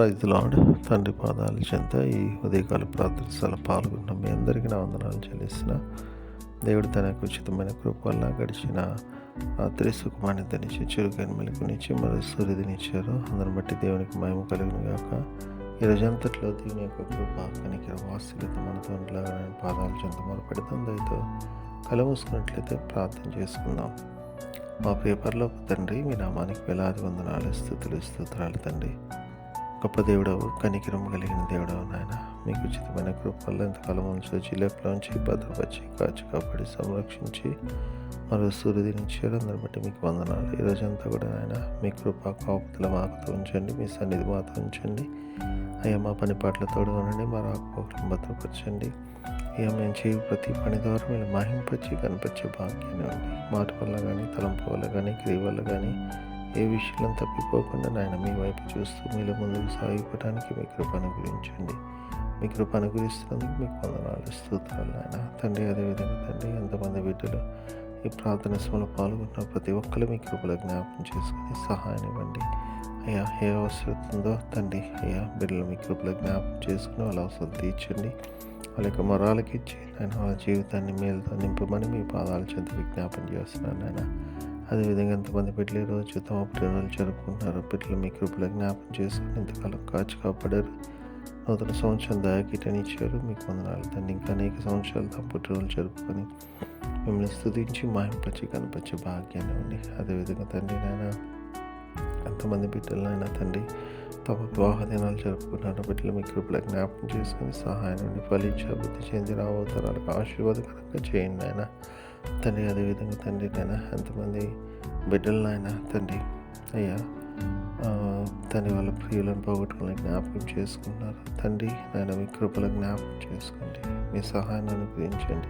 Praise lord తండ్రి పాదాలు చెంత ఈ ఉదయకాల ప్రార్థనశాల పాల్గొన్న మీ అందరికీ నా వందనాలు చెల్లిస్తున్న. దేవుడు తన ఉచితమైన కృప వల్ల గడిచిన రాత్రి సుఖమాన్ని ధరించి చురుకైన మెలకునిచ్చి మరి సూర్యుదినిచ్చారు అందరిని బట్టి దేవునికి మహిమ కలిగిన గాక. ఈ రోజంతట్లో దీని యొక్క కృప కనికిర వాస్తవికత మనతో పాదాలు నేను చెంత మొరపెడతాం దయతో కల మూసుకున్నట్లయితే ప్రార్థన చేసుకుందాం. మా పేపర్లో తండ్రి మీ నామానికి వేలాది వందనాలు స్థుతులు స్తోత్రాలు తండ్రి. గొప్ప దేవుడవు కనికిరం కలిగిన దేవుడవు నాయన. మీకు ఉచితమైన కృపల్లో ఎంతకాలం ఉంచు చిలకలోంచి భద్రపరిచి కాచి కాపాడి సంరక్షించి మరో సూర్యుదినిచ్చారు అందరి బట్టి మీకు వందనాలు. ఈ రోజంతా కూడా నాయన మీ కృప కాపుతల మాకుతో ఉంచండి మీ సన్నిధి మాతో ఉంచండి. అయ్యా మా పని పాటల తోడు ఉండండి మా రాకపోకలను భద్రపరచండి. అయ్యా మేము చేయ ప్రతి పని ద్వారా మీరు మహింపచ్చి కనిపించే భాగ్యాన్ని ఉంది మాట వల్ల కానీ తలంపు వల్ల కానీ క్రియ వల్ల కానీ ఏ విషయంలో తప్పిపోకుండా నాయన మీ వైపు చూస్తూ మీలో ముందుకు సాగిపోవడానికి మీ కృపను గురించండి. మీ కృపను గురిస్తున్నందుకు మీకు వందనాలు స్తోత్రాలు నాయన. తండ్రి అదేవిధంగా తండ్రి ఎంతమంది బిడ్డలు ఈ ప్రార్థన సమయంలో పాల్గొన్న ప్రతి ఒక్కరు మీ కృపలో జ్ఞాపకం చేసుకుని సహాయం ఇవ్వండి. అయ్యా ఏ అవసరం ఉందో తండ్రి అయ్యా బిడ్డలు మీ కృపలో జ్ఞాపకం చేసుకుని వాళ్ళ అవసరం తీర్చండి. వాళ్ళ యొక్క మొరాలకి ఇచ్చి నేను వాళ్ళ జీవితాన్ని మేలుతో నింపమని మీ పాదాల చెంత విజ్ఞాపన చేస్తున్నాను నాయన. అదేవిధంగా ఎంతమంది బిడ్డలు ఈరోజు తమ పుట్టినరోజు జరుపుకుంటున్నారు బిడ్డలు మీ కృపలో జ్ఞాపకం చేసుకుని ఇంతకాలం కాచి కాపాడారు. నూతన సంవత్సరం దయాకీటనిచ్చారు మీకు వందనాలు. తండ్రి ఇంకా అనేక సంవత్సరాలు తమ పుట్టినరోజు జరుపుకొని మిమ్మల్ని స్థుతించి మాహింపచ్చి కనిపించే భాగ్యాన్ని ఉంది అదేవిధంగా తండ్రి నాయన ఎంతమంది బిడ్డలైనా తండ్రి తమ వివాహ దినాలు జరుపుకున్నారు బిడ్డలు మీ కృపలో జ్ఞాపకం చేసుకుని సహాయం నుండి ఫలించి అభివృద్ధి చెంది రాబోతారాలకు ఆశీర్వాదకరంగా చేయండి నాయన. తండ్రి అదేవిధంగా తండ్రి నాయన ఎంతమంది బిడ్డలు నాయన తండ్రి అయ్యా తండ్రి వాళ్ళ ప్రియులను పోగొట్టుకుని జ్ఞాపకం చేసుకున్నారు తండ్రి నాయన మీ కృపల జ్ఞాపకం చేసుకోండి. మీ సహాయాన్ని అనుగ్రహించండి.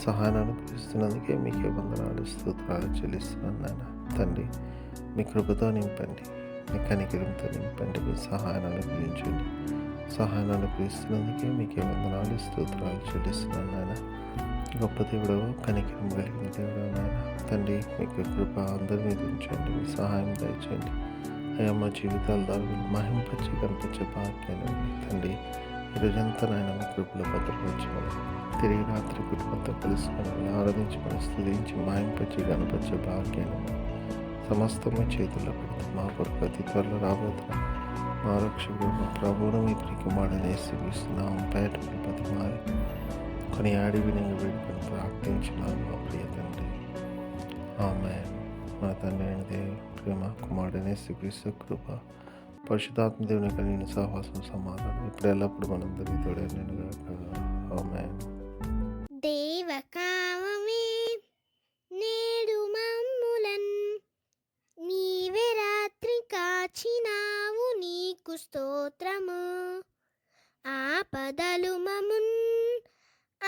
సహాయాన్ని అనుగ్రహిస్తున్నందుకే మీకే వందనాలు స్తోత్రాలు చెల్లిస్తున్నాను నాయన. తండ్రి మీ కృపతో నింపండి. మీ కనికరంతో నింపండి. మీ సహాయాన్ని అనుగ్రహించండి. సహాయాన్ని అనుగ్రహిస్తున్నందుకే మీకే వందనాలు స్తోత్రాలు చెల్లిస్తున్నాను నాయన. గొప్ప దేవుడు కనికరం కలిగిన దేవుడు నాయన తండ్రి మీకు కృప అందరి మీద ఉంచండి మీ సహాయం దయచేయండి. అయ్యా మా జీవితాల ద్వారా మహింపచ్చి కనిపించే భాగ్యాన్ని తండ్రి ఈరోజంతా నాయన మీ కృపలో భద్రపరచుకోండి తిరిగి రాత్రి కుటుంబంతో కలుసుకొని ఆరాధించుకొని స్థుతించి మహింపచ్చి కనిపించే భాగ్యాన్ని ఉంది. సమస్తము చేతుల్లో పెడుతూ. మా కొరకు అతి త్వరలో రాబోతున్న మా రక్షకుడు మా ప్రభువును మీ ప్రికుమాడని స్థిస్తున్నాం పేట ప్రతి మారి కొని ఆడి వినింగి వేడుకొని ప్రార్థించినాను మా ప్రియ తండ్రి. ఆమె మా తండ్రి అయిన దేవుడు ప్రేమ కుమారుడనే శ్రీకృష్ణ కృప పరిశుధాత్మ దేవుని కలిగిన సహవాసం సమాధానం ఇప్పుడు ఎల్లప్పుడు మనందరికీ తోడే నేను ఆమె దేవకామమే నేడు మమ్ములన్ నీవే రాత్రి కాచినావు నీకు స్తోత్రము. ఆపదలు మమున్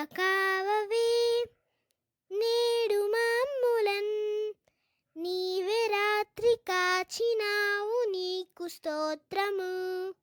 దేవ కావవే. నేడు మమ్ములన్ నీవే రాత్రి కాచినావు నీకు స్తోత్రము.